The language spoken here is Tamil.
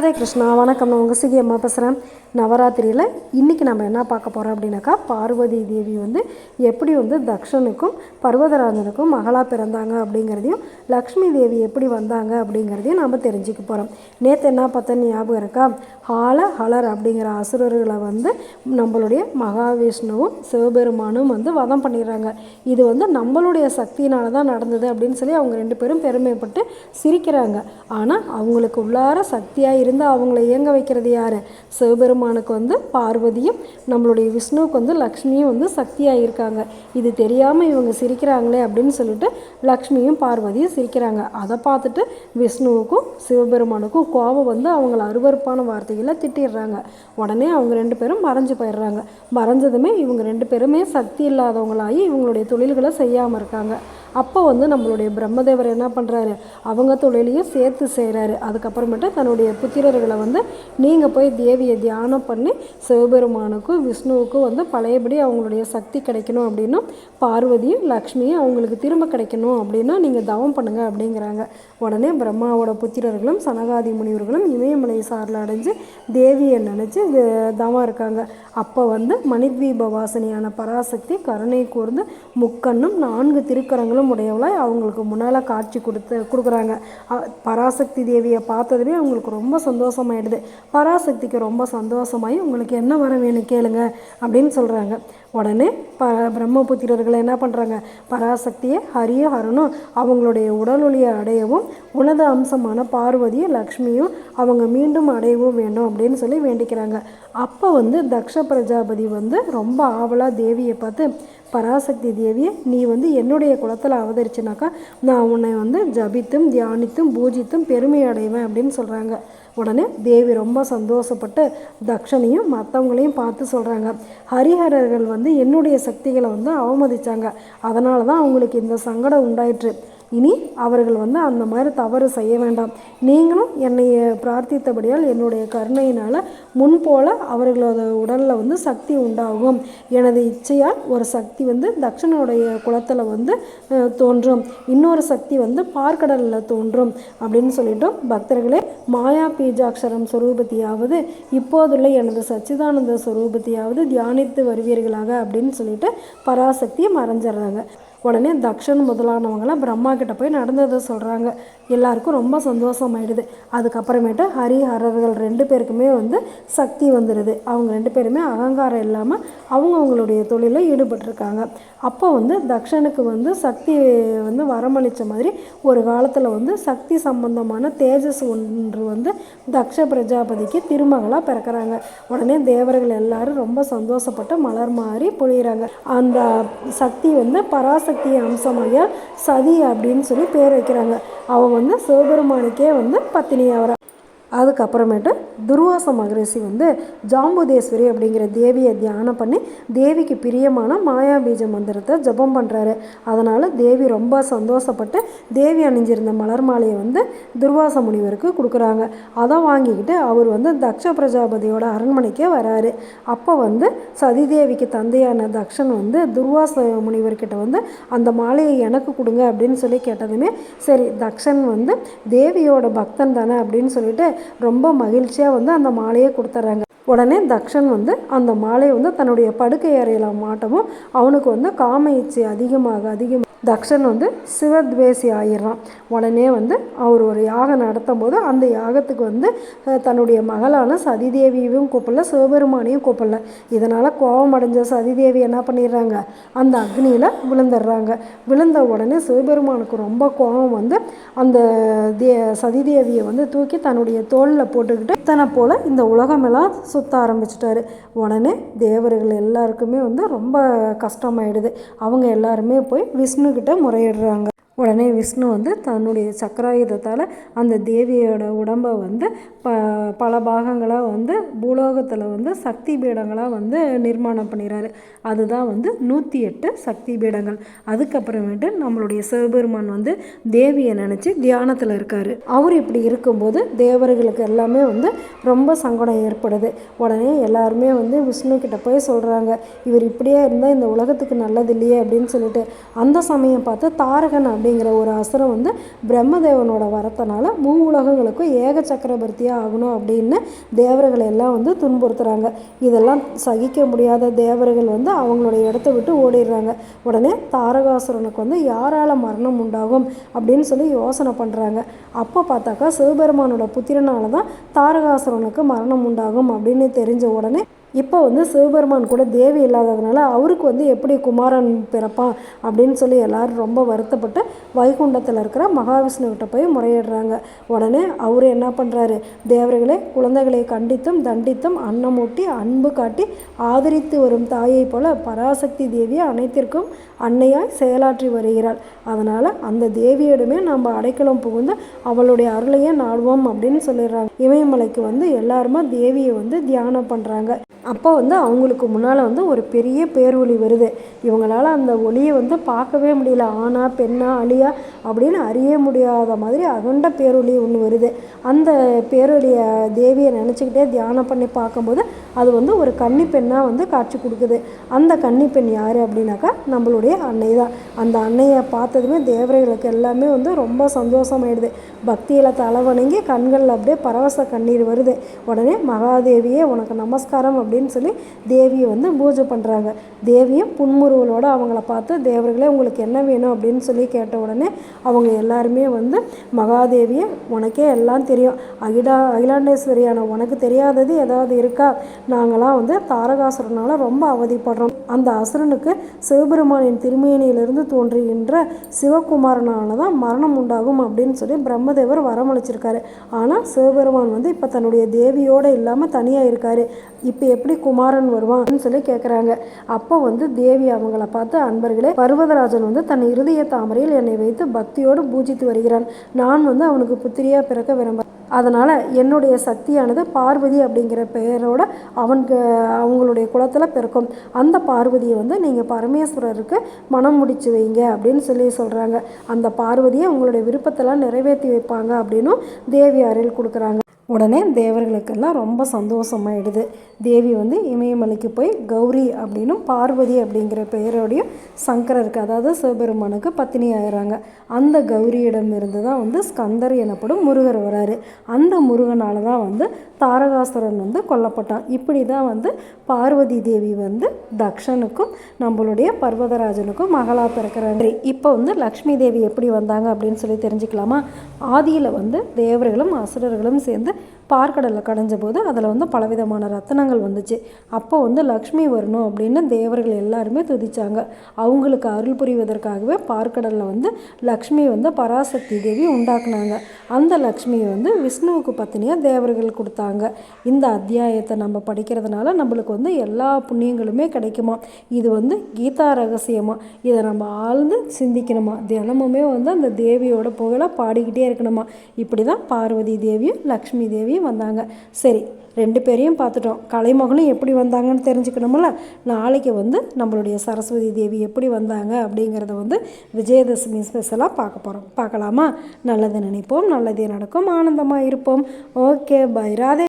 ராதே கிருஷ்ணா வணக்கம். நான் உங்கள் சிகி அம்மா பேசுகிறேன் நவராத்திரியில் இன்றைக்கி நம்ம என்ன பார்க்க போகிறோம் அப்படின்னாக்கா பார்வதி தேவி வந்து எப்படி வந்து தக்ஷனுக்கும் பர்வதராஜனுக்கும் மகளாக பிறந்தாங்க அப்படிங்கிறதையும் லக்ஷ்மி தேவி எப்படி வந்தாங்க அப்படிங்கிறதையும் நம்ம தெரிஞ்சுக்க போகிறோம் நேற்று என்ன பார்த்தோன்னு ஞாபகம் இருக்கா? ஹால ஹலர் அப்படிங்கிற அசுரர்களை வந்து நம்மளுடைய மகாவிஷ்ணுவும் சிவபெருமானும் வந்து வதம் பண்ணிடுறாங்க. இது வந்து நம்மளுடைய சக்தியினால தான் நடந்தது அப்படின்னு சொல்லி அவங்க ரெண்டு பேரும் பெருமைப்பட்டு சிரிக்கிறாங்க. ஆனால் அவங்களுக்கு உள்ளார சக்தியாக இருந்து அவங்கள இயங்க வைக்கிறது யார்? சிவபெருமானுக்கு வந்து பார்வதியும் நம்மளுடைய விஷ்ணுவுக்கு வந்து லக்ஷ்மியும் வந்து சக்தியாக இருக்காங்க இது தெரியாமல் இவங்க சிரிக்கிறாங்களே அப்படின்னு சொல்லிட்டு லக்ஷ்மியும் பார்வதியும் சிரிக்கிறாங்க. அதை பார்த்துட்டு விஷ்ணுவுக்கும் சிவபெருமானுக்கும் கோபம் வந்து அவங்கள அருவருப்பான வார்த்தைகளை திட்டிடுறாங்க. உடனே அவங்க ரெண்டு பேரும் மறைஞ்சு போயிடுறாங்க. மறைஞ்சதுமே இவங்க ரெண்டு பேருமே சக்தி இல்லாதவங்களாகி இவங்களுடைய தொழில்களை செய்யாமல் இருக்காங்க. அப்போ வந்து நம்மளுடைய பிரம்மதேவர் என்ன பண்ணுறாரு அவங்க தொழிலையும் சேர்த்து செய்கிறாரு அதுக்கப்புறமேட்டு தன்னுடைய புத்திரர்களை வந்து நீங்கள் போய் தேவியை தியானம் பண்ணி சிவபெருமானுக்கும் விஷ்ணுவுக்கும் வந்து பழையபடி அவங்களுடைய சக்தி கிடைக்கணும் அப்படின்னா பார்வதியும் லக்ஷ்மியும் அவங்களுக்கு திரும்ப கிடைக்கணும் அப்படின்னா நீங்கள் தவம் பண்ணுங்கள் அப்படிங்கிறாங்க. உடனே பிரம்மாவோட புத்திரர்களும் சனகாதி முனிவர்களும் இமயமலை சாரில் அடைஞ்சு தேவியை நினச்சி தவம் இருக்காங்க. அப்போ வந்து மணித்வீப வாசனையான பராசக்தி கருணை கூர்ந்து முக்கண்ணும் நான்கு திருக்கரங்களும் உடையவளாய் அவங்களுக்கு முன்னால் காட்சி கொடுத்து கொடுக்குறாங்க. பராசக்தி தேவியை பார்த்ததுமே அவங்களுக்கு ரொம்ப சந்தோஷமாயிடுது. பராசக்திக்கு ரொம்ப சந்தோஷமாயி உங்களுக்கு என்ன வர வேணும் கேளுங்க அப்படின்னு சொல்கிறாங்க உடனே ப பிரம்மபுத்திரர்கள் என்ன பண்ணுறாங்க பராசக்தியை ஹரிய ஹரனும் அவங்களுடைய உடலொளியை அடையவும் உனது அம்சமான பார்வதியும் லக்ஷ்மியும் அவங்க மீண்டும் அடையவும் வேண்டும் அப்படின்னு சொல்லி வேண்டிக்கிறாங்க. அப்போ வந்து தக்ஷ பிரஜாபதி வந்து ரொம்ப ஆவலாக தேவியை பார்த்து பராசக்தி தேவியை நீ வந்து என்னுடைய குலத்தில் அவதரிச்சினாக்கா நான் உன்னை வந்து ஜபித்தும் தியானித்தும் பூஜித்தும் பெருமை அடைவேன் அப்படின்னு சொல்கிறாங்க உடனே தேவி ரொம்ப சந்தோஷப்பட்டு தக்ஷனையும் மற்றவங்களையும் பார்த்து சொல்கிறாங்க ஹரிஹரர்கள் வந்து என்னுடைய சக்திகளை வந்து அவமதித்தாங்க அதனால தான் அவங்களுக்கு இந்த சங்கடம் உண்டாயிற்று. இனி அவர்கள் வந்து அந்த மாதிரி தவறு செய்ய வேண்டாம். நீங்களும் என்னை பிரார்த்தித்தபடியால் என்னுடைய கருணையினால் முன்போல அவர்களோட உடலில் வந்து சக்தி உண்டாகும். எனது இச்சையால் ஒரு சக்தி வந்து தக்ஷனுடைய குலத்தில் வந்து தோன்றும். இன்னொரு சக்தி வந்து பார்க்கடலில் தோன்றும் அப்படின்னு சொல்லிட்டு பக்தர்களே மாயா பீஜாட்சரம் சுரூபத்தியாவது இப்போதுள்ள எனது சச்சிதானந்த சுரூபத்தியாவது தியானித்து வருவீர்களாக அப்படின்னு சொல்லிட்டு பராசக்தியை மறைஞ்சிடுறாங்க. உடனே தக்ஷன் முதலானவங்களாம் பிரம்மா கிட்ட போய் நடந்ததை சொல்கிறாங்க எல்லாருக்கும் ரொம்ப சந்தோஷமாயிடுது. அதுக்கப்புறமேட்டு ஹரிஹரர்கள் ரெண்டு பேருக்குமே வந்து சக்தி வந்துடுது. அவங்க ரெண்டு பேருமே அகங்காரம் இல்லாமல் அவங்க அவங்களுடைய தொழிலில் ஈடுபட்டிருக்காங்க. அப்போ வந்து தக்ஷனுக்கு வந்து சக்தி வந்து வரமளித்த மாதிரி ஒரு காலத்தில் வந்து சக்தி சம்பந்தமான தேஜஸ் ஒன்று வந்து தக்ஷ பிரஜாபதிக்கு திருமகளாக பிறக்கிறாங்க. உடனே தேவர்கள் எல்லாரும் ரொம்ப சந்தோஷப்பட்டு மலர் மாறி பொழியிறாங்க. அந்த சக்தி வந்து பராசக்தி அம்சமாக சதி அப்படின்னு சொல்லி பேர் வைக்கிறாங்க. அவள் வந்து சிவபெருமானுக்கே வந்து பத்தினி ஆகிறா அதுக்கப்புறமேட்டு துர்வாச மகரிஷி வந்து ஜாம்புதேஸ்வரி அப்படிங்கிற தேவியை தியானம் பண்ணி தேவிக்கு பிரியமான மாயாபீஜ மந்திரத்தை ஜபம் பண்ணுறாரு அதனால் தேவி ரொம்ப சந்தோஷப்பட்டு தேவி அணிஞ்சிருந்த மலர் மாலையை வந்து துர்வாச முனிவருக்கு கொடுக்குறாங்க. அதை வாங்கிக்கிட்டு அவர் வந்து தக்ஷ பிரஜாபதியோட அரண்மனைக்கே வராரு. அப்போ வந்து சதிதேவிக்கு தந்தையான தக்ஷன் வந்து துர்வாச முனிவர்கிட்ட வந்து அந்த மாலையை எனக்கு கொடுங்க அப்படின்னு சொல்லி கேட்டதுமே சரி தக்ஷன் வந்து தேவியோட பக்தன் தானே அப்படின்னு சொல்லிட்டு ரொம்ப மகிழ்ச்சியாக வந்து அந்த மாலையை கொடுத்துட்றாங்க உடனே தக்ஷன் வந்து அந்த மாலையை வந்து தன்னுடைய படுக்கை அறையில் மாட்டவும் அவனுக்கு வந்து காம இச்சை அதிகமாக அதிகமாக தக்ஷன் வந்து சிவத்வேசி ஆயிடுறான். உடனே வந்து அவர் ஒரு யாகம் நடத்தும் போது அந்த யாகத்துக்கு வந்து தன்னுடைய மகளான சதிதேவியையும் கூப்பிடல சிவபெருமானையும் கூப்பிடல. இதனால் கோபம் அடைஞ்ச சதிதேவி என்ன பண்ணிடுறாங்க? அந்த அக்னியில் விழுந்துடுறாங்க. விழுந்த உடனே சிவபெருமானுக்கு ரொம்ப கோபம் வந்து அந்த தே சதிதேவியை வந்து தூக்கி தன்னுடைய தோளில் போட்டுக்கிட்டு இத்தனை போல் இந்த உலகமெல்லாம் சுத்த ஆரம்பிச்சிட்டாரு. உடனே தேவர்கள் எல்லாருக்குமே வந்து ரொம்ப கஷ்டமாயிடுது. அவங்க எல்லாருமே போய் விஷ்ணு கிட்ட முறையிடுறாங்க. உடனே விஷ்ணு வந்து தன்னுடைய சக்கராயுதத்தால் அந்த தேவியோட உடம்பை வந்து ப பல பாகங்களாக வந்து பூலோகத்தில் வந்து சக்தி பீடங்களாக வந்து நிர்மாணம் பண்ணிடுறாரு அதுதான் வந்து நூற்றி எட்டு சக்தி பீடங்கள். அதுக்கப்புறமேட்டு நம்மளுடைய சிவபெருமான் வந்து தேவியை நினச்சி தியானத்தில் இருக்கார். அவர் இப்படி இருக்கும்போது தேவர்களுக்கு எல்லாமே வந்து ரொம்ப சங்கடம் ஏற்படுது. உடனே எல்லாருமே வந்து விஷ்ணு கிட்ட போய் சொல்கிறாங்க இவர் இப்படியே இருந்தால் இந்த உலகத்துக்கு நல்லது இல்லையே? அப்படின்னு சொல்லிட்டு. அந்த சமயம் பார்த்து தாரகன் அப்படி அப்படிங்கிற ஒரு அசுரம் வந்து பிரம்மதேவனோட வரத்தனால மூ உலகங்களுக்கும் ஏக சக்கரவர்த்தியாக ஆகணும் அப்படின்னு தேவர்களை எல்லாம் வந்து துன்புறுத்துகிறாங்க இதெல்லாம் சகிக்க முடியாத தேவர்கள் வந்து அவங்களுடைய இடத்த விட்டு ஓடிடுறாங்க. உடனே தாரகாசுரனுக்கு வந்து யாரால் மரணம் உண்டாகும் அப்படின்னு சொல்லி யோசனை பண்ணுறாங்க அப்போ பார்த்தாக்கா சிவபெருமானோட புத்திரனால தான் தாரகாசுரனுக்கு மரணம் உண்டாகும் அப்படின்னு தெரிஞ்ச உடனே இப்போ வந்து சிவபெருமான் கூட தேவி இல்லாததுனால அவருக்கு வந்து எப்படி குமாரன் பிறப்பான் அப்படின்னு சொல்லி எல்லாரும் ரொம்ப வருத்தப்பட்டு வைகுண்டத்தில் இருக்கிற மகாவிஷ்ணுக்கிட்ட போய் முறையிடுறாங்க. உடனே அவர் என்ன பண்ணுறாரு தேவர்களே குழந்தைகளை கண்டித்தும் தண்டித்தும் அன்னமூட்டி அன்பு காட்டி ஆதரித்து வரும் தாயை போல பராசக்தி தேவியை அனைத்திற்கும் அன்னையாய் செயலாற்றி வருகிறாள். அதனால் அந்த தேவியிடமே நம்ம அடைக்கலம் புகுந்து அவளுடைய அருளையே நாடுவோம் அப்படின்னு சொல்லிடுறாங்க. இமயமலைக்கு வந்து எல்லாருமே தேவியை வந்து தியானம் பண்ணுறாங்க அப்போ வந்து அவங்களுக்கு முன்னால் வந்து ஒரு பெரிய பேரொளி வருது. இவங்களால் அந்த ஒளியை வந்து பார்க்கவே முடியல. ஆணா பெண்ணா அழியா அப்படின்னு அறிய முடியாத மாதிரி அகண்ட பேரொளி ஒன்று வருது. அந்த பேரொளியை தேவியை நினச்சிக்கிட்டே தியானம் பண்ணி பார்க்கும்போது அது வந்து ஒரு கன்னி பெண்ணாக வந்து காட்சி கொடுக்குது. அந்த கன்னி பெண் யார் அப்படின்னாக்கா நம்மளுடைய அன்னை தான் அந்த அன்னையை பார்த்ததுமே தேவரைகளுக்கு எல்லாமே வந்து ரொம்ப சந்தோஷமாயிடுது. பக்தியில் தலைவணங்கி கண்களில் அப்படியே பரவச கண்ணீர் வருது. உடனே மகாதேவியே உனக்கு நமஸ்காரம் அப்படின்னு சொல்லி தேவியை வந்து பூஜை பண்ணுறாங்க தேவியும் புன்முறுவலோடு அவங்கள பார்த்து தேவர்களே உங்களுக்கு என்ன வேணும்? அப்படின்னு சொல்லி கேட்ட உடனே அவங்க எல்லாருமே வந்து மகாதேவியை உனக்கே எல்லாம் தெரியும். அகிலா அகிலாண்டேஸ்வரியான உனக்கு தெரியாதது ஏதாவது இருக்கா? நாங்களாம் வந்து தாரகாசுரனால் ரொம்ப அவதிப்படுறோம். அந்த அசுரனுக்கு சிவபெருமானின் திருமேனியிலிருந்து தோன்றுகின்ற சிவகுமாரனால தான் மரணம் உண்டாகும் அப்படின்னு சொல்லி பிரம்மதேவர் வரமளிச்சிருக்காரு. ஆனால் சிவபெருமான் வந்து இப்போ தன்னுடைய தேவியோடு இல்லாமல் தனியாக இருக்கார். இப்போ எப்படி குமாரன் வருவான்னு சொல்லி கேட்குறாங்க அப்போ வந்து தேவி அவங்கள பார்த்து அன்பர்களே பர்வதராஜன் வந்து தன் இருதய தாமரையில் என்னை வைத்து பக்தியோடு பூஜித்து வருகிறான். நான் வந்து அவனுக்கு புத்திரியாக பிறக்க விரும்ப அதனால் என்னுடைய சக்தியானது பார்வதி அப்படிங்கிற பெயரோட அவனுக்கு அவங்களுடைய குலத்தில் பிறக்கும். அந்த பார்வதியை வந்து நீங்கள் பரமேஸ்வரருக்கு மனம் முடிச்சு வைங்க அப்படின்னு சொல்லி சொல்கிறாங்க அந்த பார்வதியை உங்களுடைய விருப்பத்தெல்லாம் நிறைவேற்றி வைப்பாங்க அப்படின்னும் தேவி அறையில் கொடுக்குறாங்க. உடனே தேவர்களுக்கெல்லாம் ரொம்ப சந்தோஷமாயிடுது. தேவி வந்து இமயமலைக்கு போய் கௌரி அப்படின்னும் பார்வதி அப்படிங்கிற பெயரோடையும் சங்கரருக்கு அதாவது சிவபெருமானுக்கு பத்தினி ஆயிடுறாங்க அந்த கௌரியிடம் இருந்து தான் வந்து ஸ்கந்தர் எனப்படும் முருகர் வராரு. அந்த முருகனால தான் வந்து தாரகாசுரன் வந்து கொல்லப்பட்டான். இப்படி தான் வந்து பார்வதி தேவி வந்து தக்ஷனுக்கும் நம்மளுடைய பர்வதராஜனுக்கும் மகளா பிறக்கிறாங்க. இப்போ வந்து லக்ஷ்மி தேவி எப்படி வந்தாங்க அப்படின்னு சொல்லி தெரிஞ்சுக்கலாமா? ஆதியில் வந்து தேவர்களும் அசுரர்களும் சேர்ந்து பார்க்கடலை கடைஞ்ச போது அதில் வந்து பலவிதமான ரத்தனங்கள் வந்துச்சு. அப்போ வந்து லக்ஷ்மி வரணும் அப்படின்னு தேவர்கள் எல்லாருமே துதித்தாங்க அவங்களுக்கு அருள் புரிவதற்காகவே பார்க்கடலில் வந்து லக்ஷ்மி வந்து பராசக்தி தேவி உண்டாக்குனாங்க. அந்த லக்ஷ்மியை வந்து விஷ்ணுவுக்கு பத்தினியாக தேவர்கள் கொடுத்தாங்க. இந்த அத்தியாயத்தை நம்ம படிக்கிறதுனால நம்மளுக்கு வந்து எல்லா புண்ணியங்களுமே கிடைக்குமா? இது வந்து கீதா ரகசியமா? இதை நம்ம ஆழ்ந்து சிந்திக்கணுமா? தினமுமே வந்து அந்த தேவியோட புகழை பாடிக்கிட்டே இருக்கணுமா? இப்படி தான் பார்வதி தேவியும் லக்ஷ்மி தேவியும் வந்தாங்க. சரி ரெண்டு பேரையும் பார்த்துட்டோம். கலைமகளும் எப்படி வந்தாங்கன்னு தெரிஞ்சுக்கணும்ல? நாளைக்கு வந்து நம்மளுடைய சரஸ்வதி தேவி எப்படி வந்தாங்க அப்படிங்கிறத வந்து விஜயதசமி ஸ்பெஷலாக பார்க்க போகிறோம் பார்க்கலாமா? நல்லது நினைப்போம் நல்லதே நடக்கும் ஆனந்தமாக இருப்போம். Okay bye Radhe